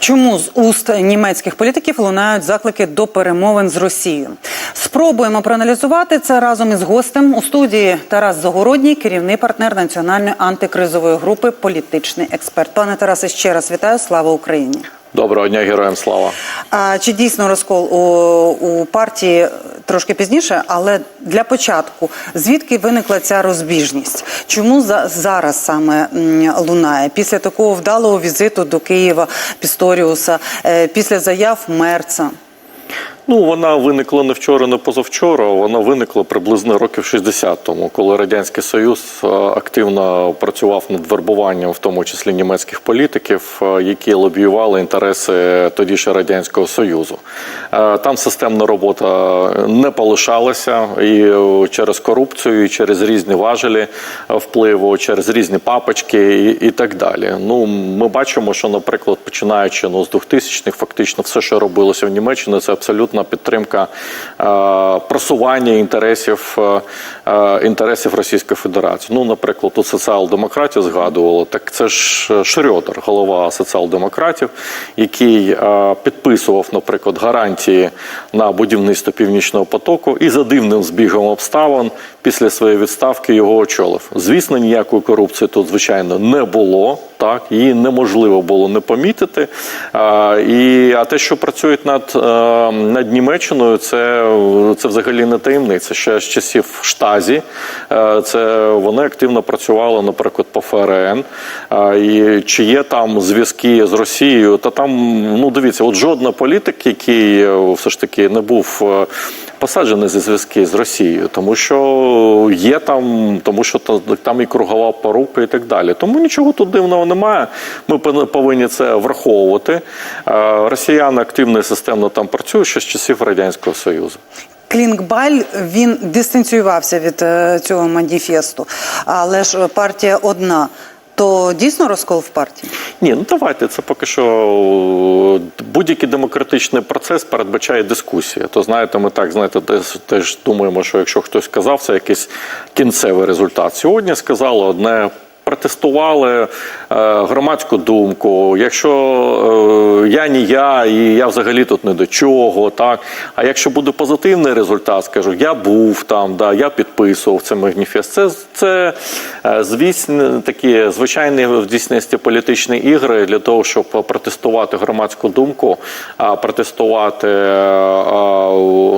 Чому з уст німецьких політиків лунають заклики до перемовин з Росією? Спробуємо проаналізувати це разом із гостем у студії Тарас Загородній, керівний партнер національної антикризової групи, політичний експерт. Пане Тарасе, ще раз вітаю. Слава Україні. Доброго дня, героям слава. А чи дійсно розкол у, у партії трошки пізніше? Але для початку звідки виникла ця розбіжність? Чому за, зараз саме м, лунає після такого вдалого візиту до Києва Пісторіуса, е, після заяв Мерца? Ну, вона виникла не вчора, не позавчора. Вона виникла приблизно років 60 тому, коли радянський союз е, активно працював над вербуванням, в тому числі німецьких політиків, е, які лобіювали інтереси тоді ще радянського союзу. Е, Там системна робота не полишалася і через корупцію, і через різні важелі впливу, через різні папочки і, і так далі. Ну, ми бачимо, що, наприклад, починаючи ну, з 2000-х, фактично все, що робилося в Німеччині, це абсолютна підтримка е, просування інтересів, е, е, інтересів Російської Федерації. Ну, наприклад, тут соціал-демократів згадували, так це ж Шрьодер, голова соціал-демократів, який підписував, наприклад, гарантії на будівництво північного потоку, і за дивним збігом обставин після своєї відставки його очолив. Звісно, ніякої корупції тут, звичайно, не було. Так, її неможливо було не помітити. А, і, а те, що працюють над, е, Німеччиною, це, це взагалі не таємниця. Ще з часів штазі е, це вони активно працювали, наприклад, по ФРН. І чи є там зв'язки з Росією? Та там, ну дивіться, от жодна політик, який е, все ж таки не був. Посаджений за зв'язки з Росією, тому що є там, тому що та- там і кругова порука, і так далі. Тому нічого тут дивного немає. Ми пов- повинні це враховувати. Е, Росіяни активно і системно там працюють ще з часів радянського союзу. Клінгбаль він дистанціювався від е, цього маніфесту, але ж партія одна. То дійсно розкол в партії? Ні, ну давайте це поки що е, будь-який демократичний процес передбачає дискусію. То знаєте, ми так знаєте, теж, теж думаємо, що якщо хтось сказав, це якийсь кінцевий результат. Сьогодні сказали одне. Протестували е, громадську думку. Якщо е, я не я, і я взагалі тут не до чого, так. А якщо буде позитивний результат, скажу, я був там, да, я підписував цей маніфест. Це, це е, звісно, такі звичайні в дійсності політичні ігри для того, щоб протестувати громадську думку, протестувати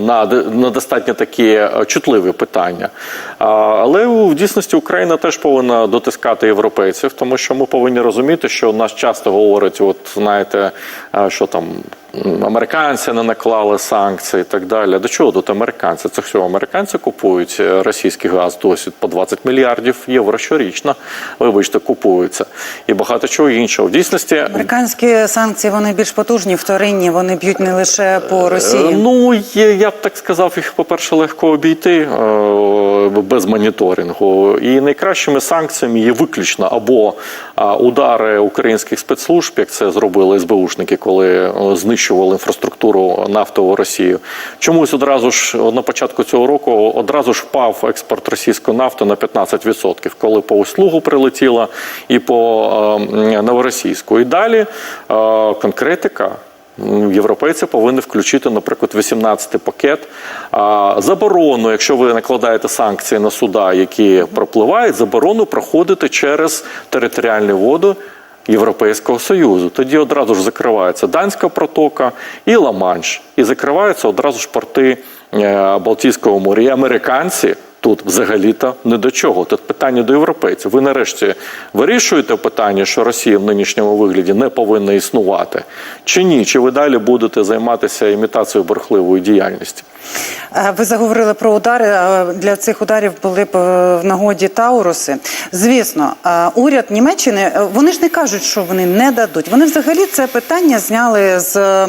на, на достатньо такі чутливі питання. Але в дійсності Україна теж повинна дотискати європейців, тому що ми повинні розуміти, що нас часто говорять, от знаєте, е, що там. Американці не наклали санкції і так далі. До чого тут американці? Це все американці купують е, російський газ досвід по 20 мільярдів євро щорічно. Вибачте, купуються і багато чого іншого. В дійсності Американські санкції вони більш потужні, вторинні, вони б'ють не лише по Росії. Е, Ну, я б так сказав, їх, по-перше, легко обійти е, без моніторингу. І найкращими санкціями є виключно або удари українських спецслужб, як це зробили СБУшники, коли е, знищували інфраструктуру нафтову Росію. Чомусь одразу ж на початку цього року одразу ж впав експорт російської нафти на 15%, коли по услугу прилетіла і по е, новоросійську. І далі е, конкретика. Європейці повинні включити, наприклад, 18-й пакет заборону, якщо ви накладаєте санкції на суда, які пропливають, заборону проходити через територіальні води Європейського Союзу. Тоді одразу ж закривається Данська протока і Ла-Манш. І закриваються одразу ж порти е, Балтійського моря. І американці. Тут взагалі-то не до чого. Тут питання до європейців. Ви нарешті вирішуєте питання, що Росія в нинішньому вигляді не повинна існувати, чи ні? Чи ви далі будете займатися імітацією бурхливої діяльності? Е, Ви заговорили про удари. Для цих ударів були б е, в нагоді Тауруси. Звісно, е, уряд Німеччини вони ж не кажуть, що вони не дадуть. Вони взагалі це питання зняли з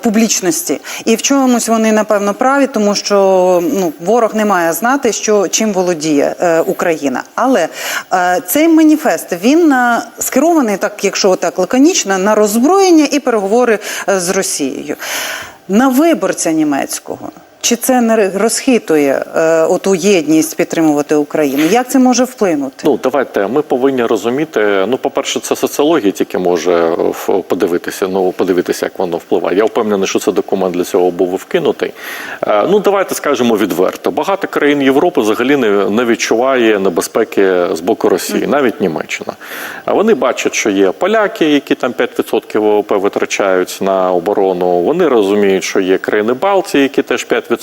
публічності, і в чомусь вони напевно праві, тому що ну ворог не має знати, що чим володіє Україна. Але цей маніфест він е, скерований, так якщо так лаконічно, на роззброєння і переговори з Росією. На виборця німецького. Чи це не розхитує е, оту єдність підтримувати Україну? Як це може вплинути? Ну, давайте ми повинні розуміти. Ну, по-перше, це соціологія тільки може е, подивитися. Ну, подивитися, як воно впливає. Я впевнений, що цей документ для цього був вкинутий. Е, Ну, давайте скажемо відверто. Багато країн Європи взагалі не, не відчуває небезпеки з боку Росії, навіть Німеччина. Вони бачать, що є поляки, які там 5% ВВП витрачають на оборону. Вони розуміють, що є країни Балтії, які теж 5%,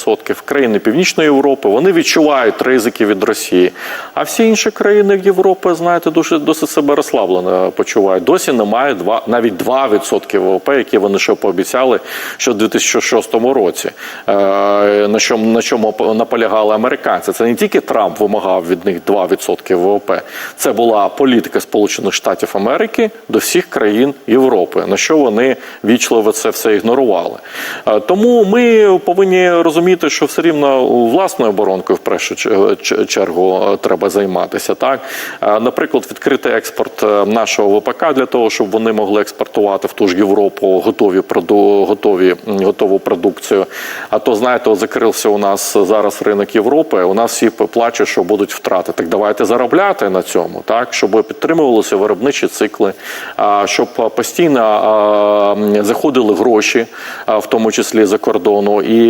країни Північної Європи. Вони відчувають ризики від Росії. А всі інші країни Європи, знаєте, дуже досить себе розслаблено почувають. Досі немає два навіть 2% ВВП, які вони ще пообіцяли ще в 2006 році. Е, На чому на чому наполягали американці? Це не тільки Трамп вимагав від них 2% ВВП. Це була політика Сполучених Штатів Америки до всіх країн Європи. На що вони вічливо це все ігнорували. Е, Тому ми повинні розуміти, що все рівно власною оборонкою в першу чергу е, треба займатися. Так, Е, наприклад, відкрити експорт е, нашого ВПК для того, щоб вони могли експортувати в ту ж Європу готові готові готову продукцію. А то знаєте, закрився у нас зараз ринок Європи. У нас всі плачуть, що будуть втрати. Так давайте заробляти на цьому, так щоб підтримувалися виробничі цикли, щоб постійно заходили гроші, в тому числі за кордону, і,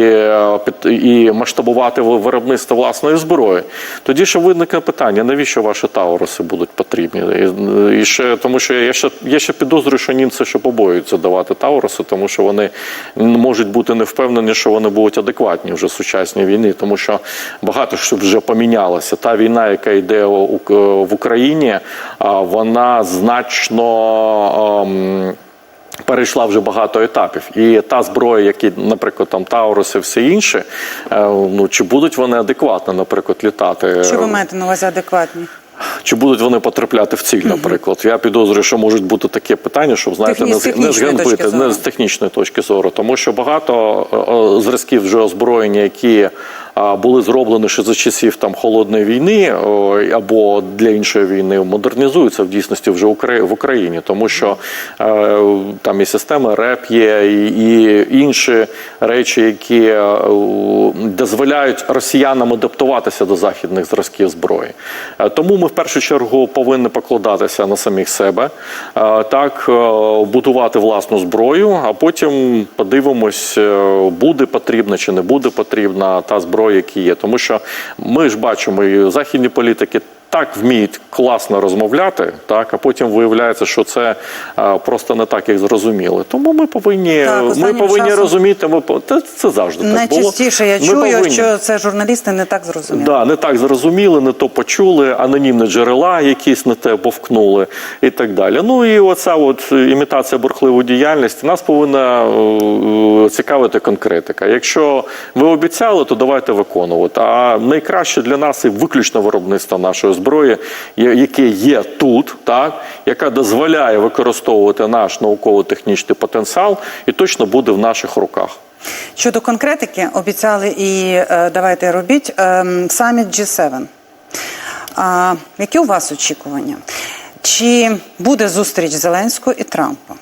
і масштабувати ви- виробництво власної зброї. Тоді ще виникне питання: навіщо ваші тауруси будуть потрібні? І, ще тому, що я ще я ще підозрюю, що німці ще побоюються давати тауруси, тому що вони можуть бути не впевнені, що вони будуть адекватні вже в сучасній війні, тому що багато що вже помінялося. Та війна, яка йде в Україні, вона значно. Перейшла вже багато етапів, і та зброя, які, наприклад, там Тауруси, все інше, е, ну чи будуть вони адекватно, наприклад, літати? Що ви маєте на увазі адекватні? Чи будуть вони потрапляти в ціль, наприклад? Я підозрюю, що можуть бути таке питання, щоб знаєте, Техні- не, з не технічної точки зору. не з технічної точки зору, тому що багато е, е, зразків вже озброєння, які а, були зроблені ще за часів там холодної війни о, або для іншої війни, модернізуються в дійсності вже Украї- в Україні, тому що е, там і система РЕП є, і, і інші речі, які е, дозволяють росіянам адаптуватися до західних зразків зброї. Е, Тому ми в першу чергу повинні покладатися на самих себе, е, так е, будувати власну зброю, а потім подивимось, е, буде потрібна чи не буде потрібна та зброя, яка є. Тому що ми ж бачимо, і західні політики. Так вміють класно розмовляти, так а потім виявляється, що це е, просто не так, як зрозуміли. Тому ми повинні, Так, ми повинні часом розуміти. Ми це, це завжди так було. Найчастіше я Ми чую, повинні. що це журналісти не так зрозуміли. Да, не так зрозуміли, не то почули, анонімні джерела якісь не те бовкнули і так далі. Ну і оця от імітація бурхливої діяльності нас повинна е, цікавити конкретика. Якщо ви обіцяли, то давайте виконувати. А найкраще для нас і виключно виробництво нашої зброї, я- яке є тут, так яка дозволяє використовувати наш науково-технічний потенціал, і точно буде в наших руках. Щодо конкретики, обіцяли і е, давайте робіть ем, саміт G7. А, які у вас очікування? Чи буде зустріч Зеленського і Трампа?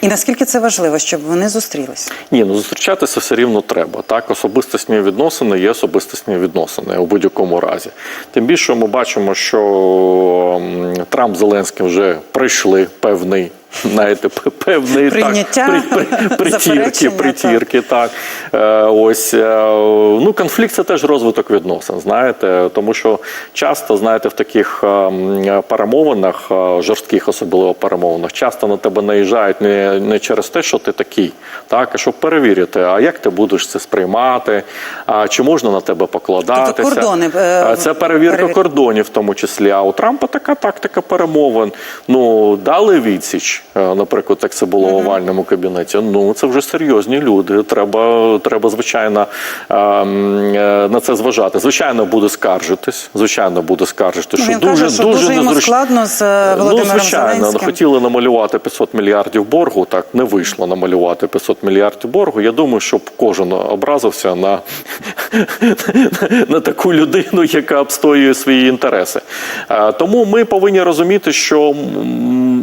І наскільки це важливо, щоб вони зустрілися? Ні, ну зустрічатися все рівно треба. Так, особистісні відносини є особистісні відносини у будь-якому разі. Тим більше ми бачимо, що Трамп Зеленський вже прийшли певний. Знаєте, певний Прийняття, так, при, при, притірки, притірки, так. Е, ось е, ну конфлікт це теж розвиток відносин, знаєте, тому що часто, знаєте, в таких е, перемовинах, е, жорстких особливо перемовинах, часто на тебе наїжджають не, не через те, що ти такий, так, а щоб перевірити, а як ти будеш це сприймати, а чи можна на тебе покладатися. Тобто кордони, Це перевірка перевір- кордонів, в тому числі. А у Трампа така тактика перемовин. Ну дали відсіч, наприклад, як це було в овальному кабінеті. Ну це вже серйозні люди. Треба, треба звичайно е, на це зважати. Звичайно, буде скаржитись. Звичайно, буде скаржити, Ну, що він дуже каже, що дуже, дуже незручно. складно з е, Володимиром ну, звичайно, Зеленським. хотіли намалювати 500 мільярдів боргу. Так не вийшло намалювати 500 мільярдів боргу. Я думаю, щоб кожен образився на, на таку людину, яка обстоює свої інтереси. Е, Тому ми повинні розуміти, що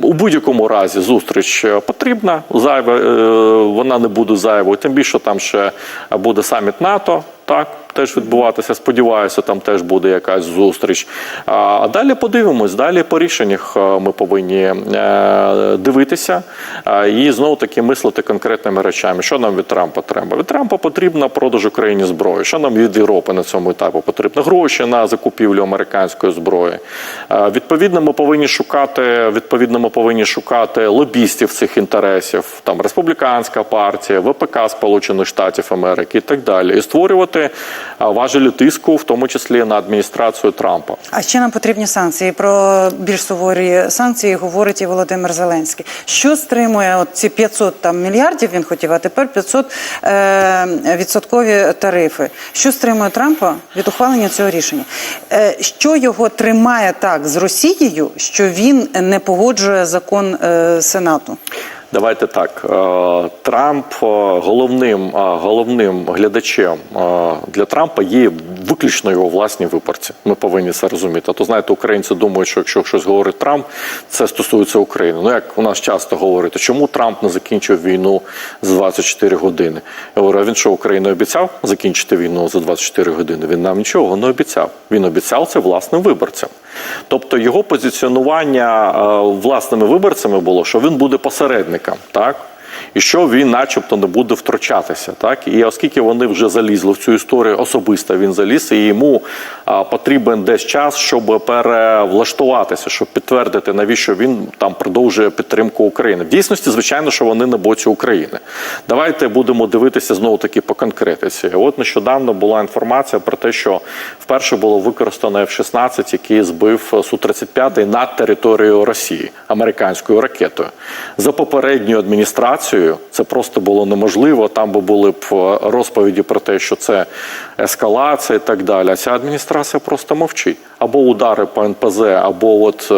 у будь-якому разі разі зустріч е, потрібна, зайве, е, вона не буде зайвою. Тим більше там ще буде саміт НАТО. Так, теж відбуватися. Сподіваюся, там теж буде якась зустріч. А далі подивимось. Далі по рішеннях е, ми повинні е, дивитися е, і знову таки мислити конкретними речами. Що нам від Трампа треба? Від Трампа потрібно продаж Україні зброї. Що нам від Європи на цьому етапі потрібно? Гроші на закупівлю американської зброї. Відповідно, ми повинні шукати. Відповідно, ми повинні шукати лобістів цих інтересів. Там республіканська партія, ВПК Сполучених Штатів Америки і так далі, і створювати важелі тиску, в тому числі на адміністрацію Трампа. А ще нам потрібні санкції. Про більш суворі санкції говорить і Володимир Зеленський. Що стримує ці 500 там мільярдів? Він хотів, а тепер 500 е, відсоткові тарифи. Що стримує Трампа від ухвалення цього рішення? Е, що його тримає так з Росією, що він не погоджує закон е, Сенату? Давайте так. е, Трамп е, головним, е, головним глядачем для Трампа є виключно його власні виборці. Ми повинні це розуміти. А то знаєте, українці думають, що якщо щось говорить Трамп, це стосується України. Ну як у нас часто говорять, чому Трамп не закінчив війну за 24 години? Я говорю, а він що Україні обіцяв закінчити війну за 24 години? Він нам нічого не обіцяв. Він обіцяв це власним виборцям. Тобто його позиціонування е, власними виборцями було, що він буде посередником, так? І що він, начебто, не буде втручатися, так і оскільки вони вже залізли в цю історію, особисто він заліз, і йому а, потрібен десь час, щоб перевлаштуватися, щоб підтвердити, навіщо він там продовжує підтримку України. В дійсності, звичайно, що вони на боці України. Давайте будемо дивитися знову таки по конкретиці. От нещодавно була інформація про те, що вперше було використано F-16, який збив Су-35 над територією Росії американською ракетою. За попередньою адміністрацією це просто було неможливо. Там би були б е, розповіді про те, що це ескалація і так далі. А ця адміністрація просто мовчить. Або удари по НПЗ, або от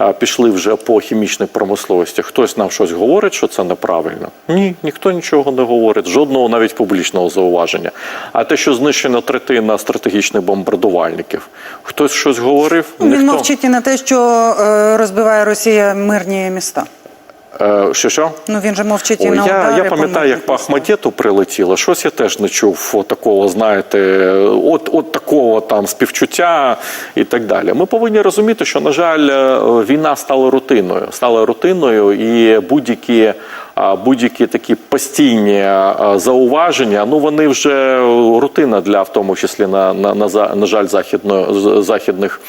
е, пішли вже по хімічній промисловості. Хтось нам щось говорить, що це неправильно. Ні, ніхто нічого не говорить, жодного навіть публічного зауваження. А те, що знищено третина стратегічних бомбардувальників, хтось щось говорив? Він Ніхто. мовчить і на те, що е, розбиває Росія мирні міста. Е, що що? Ну він же мовчить і на я, удари я пам'ятаю, як по. Ахмадєту прилетіло. Щось я теж не чув такого, знаєте, от, от такого там співчуття і так далі. Ми повинні розуміти, що, на жаль, е, війна стала рутиною. Стала рутиною, і будь-які. Будь-які такі постійні зауваження, ну вони вже рутина для в тому числі на, на, на, на жаль західно, західних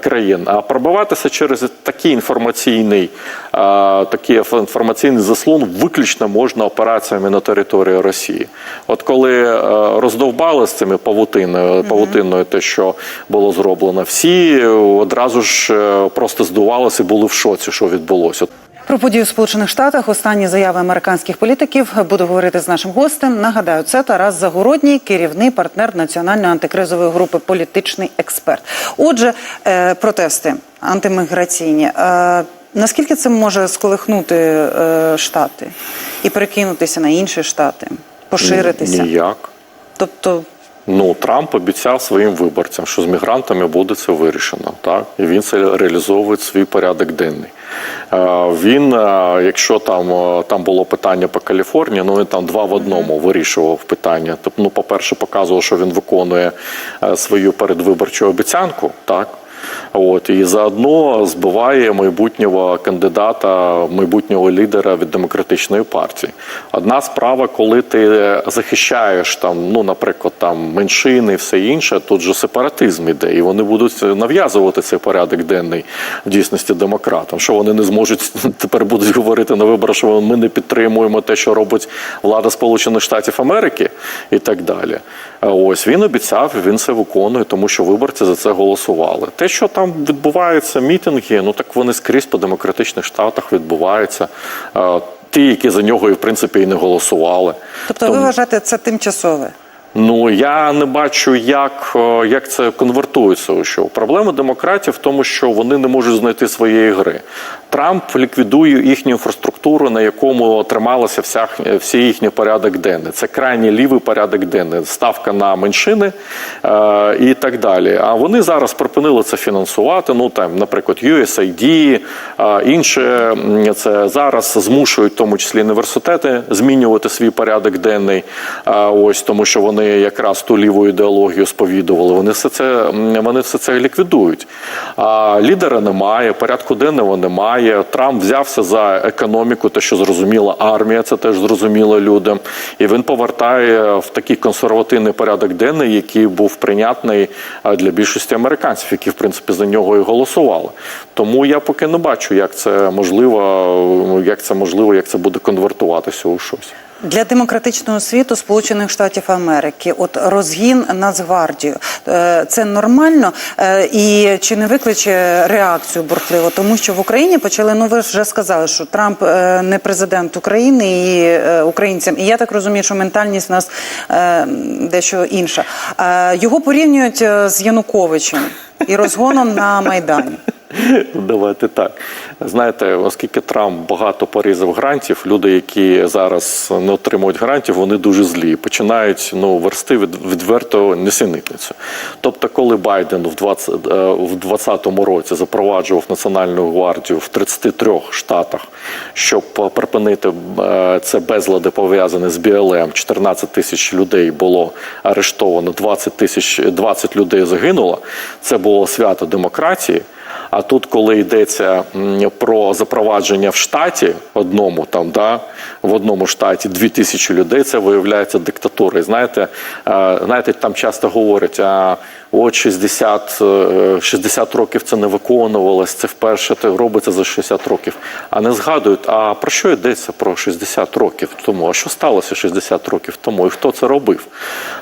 країн. А пробиватися через такий інформаційний, а, такий інф- інформаційний заслон виключно можна операціями на території Росії. От коли е, роздовбали з цими павутиною, павутиною те, що було зроблено, всі одразу ж е, просто здувалися були в шоці, що відбулося. Про події у Сполучених Штатах останні заяви американських політиків буду говорити з нашим гостем. Нагадаю, це Тарас Загородній, керівний партнер національної антикризової групи, політичний експерт. Отже, е, протести антиміграційні. Е, наскільки це може сколихнути е, штати і перекинутися на інші штати, поширитися? Ніяк. Тобто, Ну, Трамп обіцяв своїм виборцям, що з мігрантами буде це вирішено. Так? І він це реалізовує свій порядок денний. Е, Він, е, якщо там, е, там було питання по Каліфорнії, ну він там два в одному вирішував питання. Тобто, ну, по-перше, показував, що він виконує свою передвиборчу обіцянку. Так? От і заодно збиває майбутнього кандидата, майбутнього лідера від демократичної партії. Одна справа, коли ти захищаєш там, ну наприклад, там меншини і все інше, тут же сепаратизм іде, і вони будуть нав'язувати цей порядок денний в дійсності демократам. Що вони не зможуть тепер будуть говорити на виборах, що ми не підтримуємо те, що робить влада Сполучених Штатів Америки, і так далі. Ось він обіцяв, він це виконує, тому що виборці за це голосували. Те, що там відбуваються мітинги, ну так вони скрізь по демократичних штатах відбуваються. Е, Ті, які за нього і в принципі і не голосували. тобто ви вважаєте це тимчасове? Ну я не бачу, як, е, як це конвертується. що. Проблема демократів в тому, що вони не можуть знайти своєї гри. Трамп ліквідує їхню інфраструктуру, на якому трималася вся всі їхній порядок денний. Це крайній лівий порядок денний, ставка на меншини е, і так далі. А вони зараз припинили це фінансувати. Ну там, наприклад, USAID, е, інше це зараз змушують, в тому числі університети, змінювати свій порядок денний. Е, ось тому, що вони якраз ту ліву ідеологію сповідували. Вони все це вони все це ліквідують. А лідера немає, порядку денного немає. Трамп взявся за економіку, те, що зрозуміла армія, це теж зрозуміло людям. І він повертає в такий консервативний порядок денний, який був прийнятний для більшості американців, які в принципі за нього і голосували. Тому я поки не бачу, як це можливо, як це можливо, як це буде конвертуватися у щось. Для демократичного світу Сполучених Штатів Америки, от розгін Нацгвардію, е, це нормально Е, і чи не викличе реакцію бурхливо? Тому що в Україні почали, ну ви вже сказали, що Трамп е, не президент України і українцям. І я так розумію, що ментальність в нас дещо інша. Його порівнюють з Януковичем і розгоном на Майдані. Давайте так. Знаєте, оскільки Трамп багато порізав грантів, люди, які зараз не отримують грантів, вони дуже злі. Починають ну, версти від, відверто несенітницю. Тобто, коли Байден в 20, е, в 2020 році запроваджував Національну гвардію в 33 штатах, щоб припинити е, це безлади пов'язане з БЛМ, 14 тисяч людей було арештовано, 20 тисяч 20 людей загинуло. Це було свято демократії. А тут, коли йдеться про запровадження в штаті одному, там да в одному штаті дві тисячі людей, це виявляється диктатура. Знаєте, е, знаєте, там часто говорять, а от 60, е, 60 років це не виконувалось, це вперше це робиться за 60 років. А не згадують, а про що йдеться про 60 років тому? А що сталося 60 років тому? І хто це робив?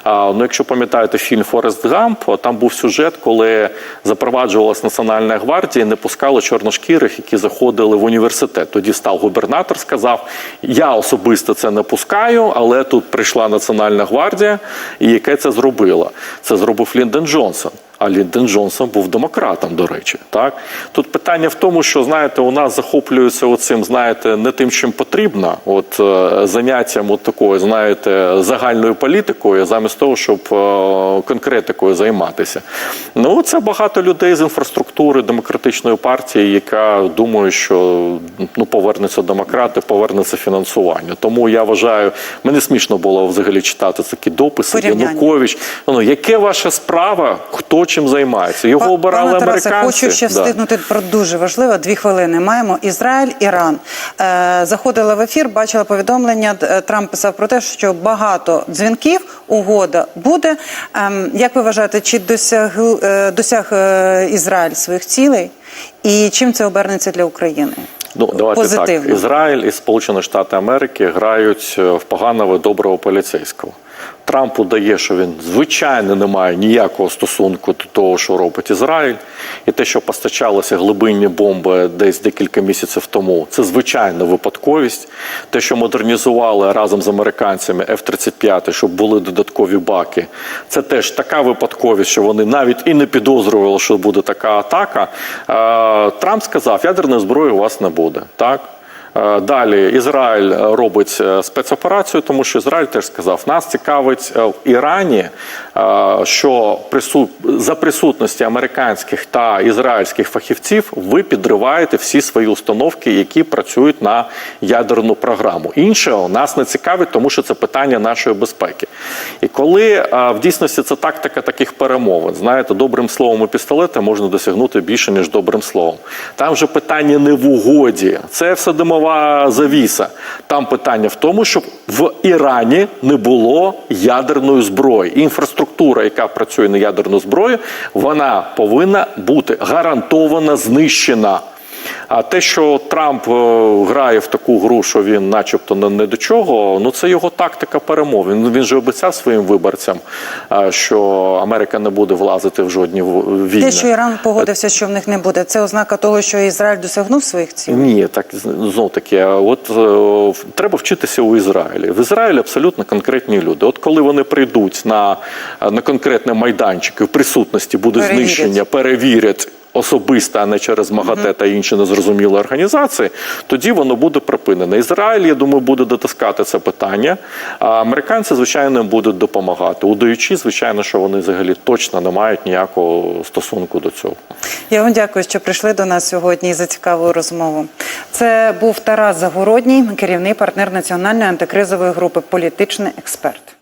А, ну, якщо пам'ятаєте фільм Форест Гамп, там був сюжет, коли запроваджувалась Національна гвардія, і не пускали чорношкірих, які заходили в університет. Тоді став губернатор, сказав: Я особисто це не пускаю, але тут прийшла Національна гвардія, і яке це зробила? Це зробив Ліндон Джонсон. А Ліндон Джонсон був демократом, до речі. Так тут питання в тому, що знаєте, у нас захоплюються оцим, знаєте, не тим, чим потрібно, от е, заняттям от такою, знаєте, загальною політикою, замість того, щоб е, конкретикою займатися. Ну це багато людей з інфраструктури демократичної партії, яка думає, що ну повернеться демократи, повернеться фінансування. Тому я вважаю, мені смішно було взагалі читати такі дописи. Порівняння. Янукович. Ну яке ваша справа? Хто чим займається? Його обирали Пане Тарасе, хочу ще Да. встигнути про дуже важливе. Дві хвилини маємо. Ізраїль, Іран. Е, заходила в ефір, бачила повідомлення. е, Трамп писав про те, що багато дзвінків, угода буде. Ем, як ви вважаєте, чи досяг, е, досяг е, Ізраїль своїх цілей? І чим це обернеться для України? Ну, давайте Позитивно. так. Ізраїль і Сполучені Штати Америки грають в поганого доброго поліцейського. Трамп удає, що він звичайно не має ніякого стосунку до того, що робить Ізраїль, і те, що постачалися глибинні бомби десь декілька місяців тому, це звичайна випадковість. Те, що модернізували разом з американцями F-35, щоб були додаткові баки, це теж така випадковість, що вони навіть і не підозрювали, що буде така атака. Трамп сказав, ядерної зброї у вас не буде. Так? Е, Далі Ізраїль е, робить е, спецоперацію, тому що Ізраїль теж сказав, нас цікавить в Ірані, що за присутності американських та ізраїльських фахівців ви підриваєте всі свої установки, які працюють на ядерну програму. Іншого нас не цікавить, тому що це питання нашої безпеки. І коли в дійсності це тактика таких перемовин, знаєте, добрим словом і пістолетом можна досягнути більше ніж добрим словом. Там вже питання не в угоді, це все димова завіса. Там питання в тому, щоб в Ірані не було ядерної зброї. Інфраструктура, яка працює на ядерну зброю, вона повинна бути гарантовано знищена. А те, що Трамп е, грає в таку гру, що він, начебто, не, до чого, ну це його тактика перемов. Він, він же обіцяв своїм виборцям, е, що Америка не буде влазити в жодні війни. Те, що Іран погодився, що в них не буде, це ознака того, що Ізраїль досягнув своїх цілей. Ні, так знов таки. От е, треба вчитися у Ізраїлі. В Ізраїлі абсолютно конкретні люди. От коли вони прийдуть на, на конкретний майданчик і в присутності буде Перевірять. знищення, перевірять. Особисто, а не через МАГАТЕ та інші незрозумілі організації, тоді воно буде припинене. Ізраїль, я думаю, буде дотискати це питання. А американці, звичайно, будуть допомагати, удаючи, звичайно, що вони взагалі точно не мають ніякого стосунку до цього. Я вам дякую, що прийшли до нас сьогодні за цікаву розмову. Це був Тарас Загородній, керівний партнер національної антикризової групи, політичний експерт.